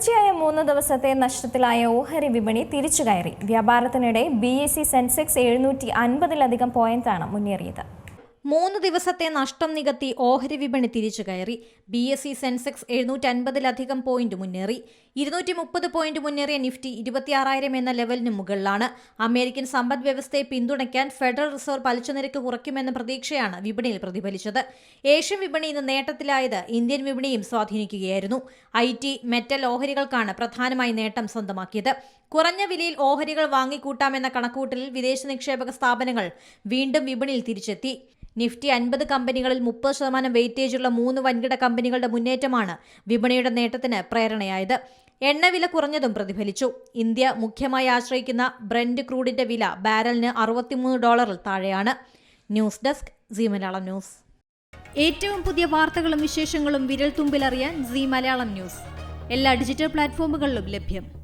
തുടർച്ചയായ മൂന്ന് ദിവസത്തെ നഷ്ടത്തിലായ ഓഹരി വിപണി തിരിച്ചു കയറി. വ്യാപാരത്തിനിടെ ബി എസ് സി സെൻസെക്സ് എഴുന്നൂറ്റി അൻപതിലധികം പോയിന്റാണ് മുന്നേറിയത്. മൂന്ന് ദിവസത്തെ നഷ്ടം നികത്തി ഓഹരി വിപണി തിരിച്ചു കയറി. ബി എസ് സി സെൻസെക്സ് എഴുന്നൂറ്റി അൻപതിലധികം പോയിന്റ് മുന്നേറി. ഇരുന്നൂറ്റി മുപ്പത് പോയിന്റ് മുന്നേറിയ നിഫ്റ്റി ഇരുപത്തിയാറായിരം എന്ന ലെവലിന് മുകളിലാണ്. അമേരിക്കൻ സമ്പദ് വ്യവസ്ഥയെ പിന്തുണയ്ക്കാൻ ഫെഡറൽ റിസർവ് പലിശ നിരക്ക് കുറയ്ക്കുമെന്ന പ്രതീക്ഷയാണ് വിപണിയിൽ പ്രതിഫലിച്ചത്. ഏഷ്യൻ വിപണി ഇന്ന് നേട്ടത്തിലായത് ഇന്ത്യൻ വിപണിയും സ്വാധീനിക്കുകയായിരുന്നു. ഐ ടി മെറ്റൽ ഓഹരികൾക്കാണ് പ്രധാനമായി നേട്ടം സ്വന്തമാക്കിയത്. കുറഞ്ഞ വിലയിൽ ഓഹരികൾ വാങ്ങിക്കൂട്ടാമെന്ന കണക്കൂട്ടലിൽ വിദേശ നിക്ഷേപക സ്ഥാപനങ്ങൾ വീണ്ടും വിപണിയിൽ തിരിച്ചെത്തി. നിഫ്റ്റി അൻപത് കമ്പനികളിൽ മുപ്പത് ശതമാനം വെയിറ്റേജുള്ള മൂന്ന് വൻകിട കമ്പനികളുടെ മുന്നേറ്റമാണ് വിപണിയുടെ നേട്ടത്തിന് പ്രേരണയായത്. എണ്ണവില കുറഞ്ഞതും പ്രതിഫലിച്ചു. ഇന്ത്യ മുഖ്യമായി ആശ്രയിക്കുന്ന ബ്രെൻഡ് ക്രൂഡിന്റെ വില ബാരലിന് അറുപത്തിമൂന്ന് ഡോളറിൽ താഴെയാണ്. News desk Zee Malayalam news. ഏറ്റവും പുതിയ വാർത്തകളും വിശേഷങ്ങളും വിരൽ തുമ്പിലറിയാൻ സി മലയാളം ന്യൂസ്. എല്ലാ ഡിജിറ്റൽ പ്ലാറ്റ്ഫോമുകളിലും ലഭ്യം.